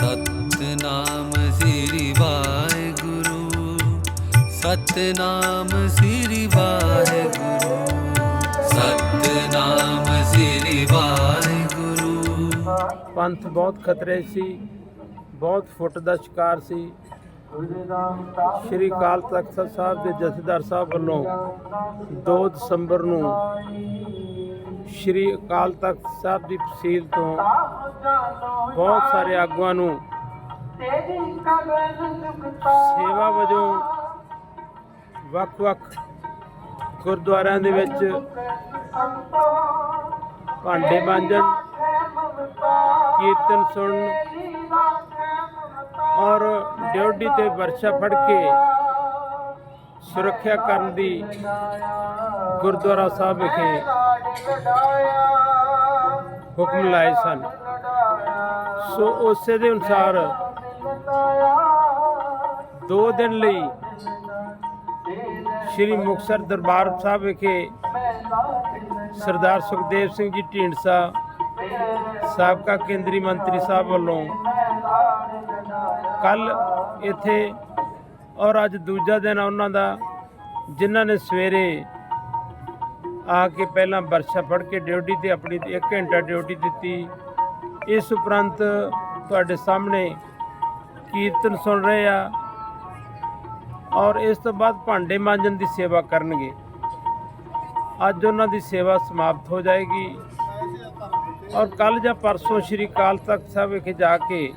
ਸਤਨਾਮ ਸ੍ਰੀ ਵਾਹਿਗੁਰੂ ਸਤਨਾਮ ਸ੍ਰੀ ਵਾਹਿਗੁਰੂ ਸਤਨਾਮ ਸ੍ਰੀ ਵਾਹਿਗੁਰੂ। ਪੰਥ ਬਹੁਤ ਖਤਰੇ ਸੀ, ਬਹੁਤ ਫੁੱਟ ਦਾ ਸ਼ਿਕਾਰ ਸੀ। ਸ਼੍ਰੀ ਅਕਾਲ ਤਖਤ ਸਾਹਿਬ ਦੇ ਜਥੇਦਾਰ ਸਾਹਿਬ ਵੱਲੋਂ 2 ਦਸੰਬਰ ਨੂੰ ਸ਼੍ਰੀ ਅਕਾਲ ਤਖਤ ਸਾਹਿਬ ਦੀ ਤਹਿਸੀਲ ਤੋਂ ਬਹੁਤ ਸਾਰੇ ਆਗੂਆਂ ਨੂੰ ਸੇਵਾ ਵਜੋਂ ਵੱਖ-ਵੱਖ ਗੁਰਦੁਆਰਿਆਂ ਦੇ ਵਿੱਚ ਭਾਂਡੇ ਮਾਂਜਣ, ਕੀਰਤਨ ਸੁਣਨ ਔਰ ਡਿਊਟੀ ਤੇ ਵਰਸ਼ਾ ਫੜ ਕੇ ਸੁਰੱਖਿਆ ਕਰਨ ਦੀ ਗੁਰਦੁਆਰਾ ਸਾਹਿਬ ਵਿਖੇ ਹੁਕਮ ਲਾਏ ਸਨ। ਸੋ ਉਸੇ ਦੇ ਅਨੁਸਾਰ ਦੋ ਦਿਨ ਲਈ ਸ਼੍ਰੀ ਮੁਕਤਸਰ ਦਰਬਾਰ ਸਾਹਿਬ ਵਿਖੇ ਸਰਦਾਰ ਸੁਖਦੇਵ ਸਿੰਘ ਜੀ ਢੀਂਡਸਾ ਸਾਬਕਾ ਕੇਂਦਰੀ ਮੰਤਰੀ ਸਾਹਿਬ ਵੱਲੋਂ ਕੱਲ ਇੱਥੇ ਔਰ ਅੱਜ ਦੂਜਾ ਦਿਨ ਉਹਨਾਂ ਦਾ, ਜਿਨ੍ਹਾਂ ਨੇ ਸਵੇਰੇ ਆ ਕੇ ਪਹਿਲਾਂ ਵਰਸ਼ਾ ਫੜ ਕੇ ਡਿਊਟੀ ਤੇ ਆਪਣੀ 1 ਘੰਟਾ ਡਿਊਟੀ ਦਿੱਤੀ। ਇਸ ਉਪਰੰਤ ਤੁਹਾਡੇ ਸਾਹਮਣੇ ਕੀਰਤਨ ਸੁਣ ਰਹੇ ਆ ਔਰ ਇਸ ਤੋਂ ਬਾਅਦ ਭਾਂਡੇ ਮਾਂਜਣ ਦੀ ਸੇਵਾ ਕਰਨਗੇ। ਅੱਜ ਉਹਨਾਂ ਦੀ ਸੇਵਾ ਸਮਾਪਤ ਹੋ ਜਾਏਗੀ। ਔਰ ਕੱਲ ਜਾਂ ਪਰਸੋਂ ਸ਼੍ਰੀ ਅਕਾਲ ਤਖਤ ਸਾਹਿਬ ਵਿਖੇ ਜਾ ਕੇ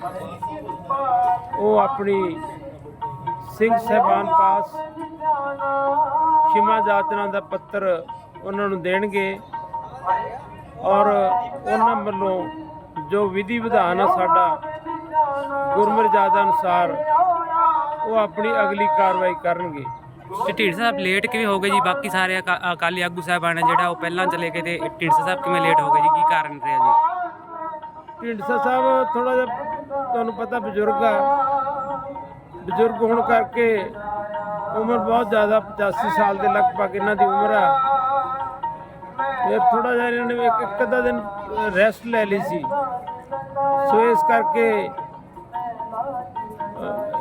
ਉਹ ਆਪਣੀ ਸਿੰਘ ਸਹਿਬਾਨ ਪਾਸ ਖਿਮਾ ਜਾਚਨਾ ਦਾ ਪੱਤਰ ਉਹਨਾਂ ਨੂੰ ਦੇਣਗੇ। ਔਰ ਉਹਨਾਂ ਵੱਲੋਂ ਜੋ ਵਿਧੀ ਵਿਧਾਨ ਆ ਸਾਡਾ ਗੁਰਮਰਜ਼ਾਦਾ ਅਨੁਸਾਰ ਉਹ ਆਪਣੀ ਅਗਲੀ ਕਾਰਵਾਈ ਕਰਨਗੇ। ਤੇ ਢੀਂਡਸਾ ਸਾਹਿਬ ਲੇਟ ਕਿਵੇਂ ਹੋ ਗਏ ਜੀ? ਬਾਕੀ ਸਾਰੇ ਅਕਾ- ਅਕਾਲੀ ਆਗੂ ਸਾਹਿਬਾਨ ਆ ਜਿਹੜਾ ਉਹ ਪਹਿਲਾਂ ਚਲੇ ਗਏ ਤੇ ਢੀਂਡਸਾ ਸਾਹਿਬ ਕਿਵੇਂ ਲੇਟ ਹੋ ਗਏ ਜੀ? ਕੀ ਕਾਰਨ ਰਿਹਾ ਜੀ? ਢੀਂਡਸਾ ਸਾਹਿਬ ਥੋੜਾ ਜਿਹਾ ਤੁਹਾਨੂੰ ਪਤਾ ਬਜ਼ੁਰਗ ਆ। ਬਜ਼ੁਰਗ ਹੋਣ ਕਰਕੇ ਉਮਰ ਬਹੁਤ ਜ਼ਿਆਦਾ 85 ਸਾਲ ਦੇ ਲਗਭਗ ਇਹਨਾਂ ਦੀ ਉਮਰ ਆ। ਇਹ ਥੋੜਾ ਜਿਹਾ ਇਹਨਾਂ ਨੇ ਇੱਕ ਅੱਧਾ ਦਿਨ ਰੈਸਟ ਲੈ ਲਈ ਸੀ। ਸੋ ਇਸ ਕਰਕੇ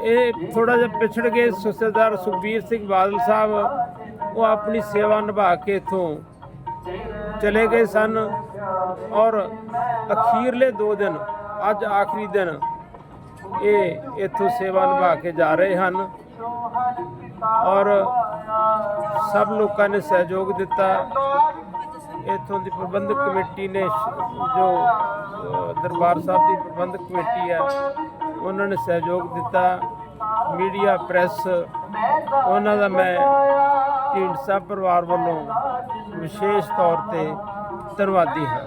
ਇਹ ਥੋੜਾ ਜਿਹਾ ਪਿਛੜ ਗਏ ਸੁਸੇਦਾਰ ਸੁਖਬੀਰ ਸਿੰਘ ਬਾਦਲ ਸਾਹਿਬ, ਉਹ ਆਪਣੀ ਸੇਵਾ ਨਿਭਾ ਕੇ ਇਥੋਂ ਚਲੇ ਗਏ ਸਨ। ਔਰ ਅਖੀਰਲੇ 2 ਦਿਨ, ਅੱਜ ਆਖਰੀ ਦਿਨ, ਇਹ ਇਥੋਂ ਸੇਵਾ ਨਿਭਾ ਕੇ ਜਾ ਰਹੇ ਹਨ। ਔਰ ਸਭ ਲੋਕਾਂ ਨੇ ਸਹਿਯੋਗ ਦਿੱਤਾ। ਇਥੋਂ ਦੀ ਪ੍ਰਬੰਧਕ ਕਮੇਟੀ ਨੇ ਜੋ ਦਰਬਾਰ ਸਾਹਿਬ ਦੀ ਪ੍ਰਬੰਧਕ ਕਮੇਟੀ ਹੈ, ਉਹਨਾਂ ਨੇ ਸਹਿਯੋਗ ਦਿੱਤਾ। ਮੀਡੀਆ, ਪ੍ਰੈਸ, ਉਹਨਾਂ ਦਾ ਮੈਂ ਢੀਂਡਸਾ ਪਰਿਵਾਰ ਵੱਲੋਂ ਵਿਸ਼ੇਸ਼ ਤੌਰ ਤੇ ਧੰਨਵਾਦੀ ਹਾਂ।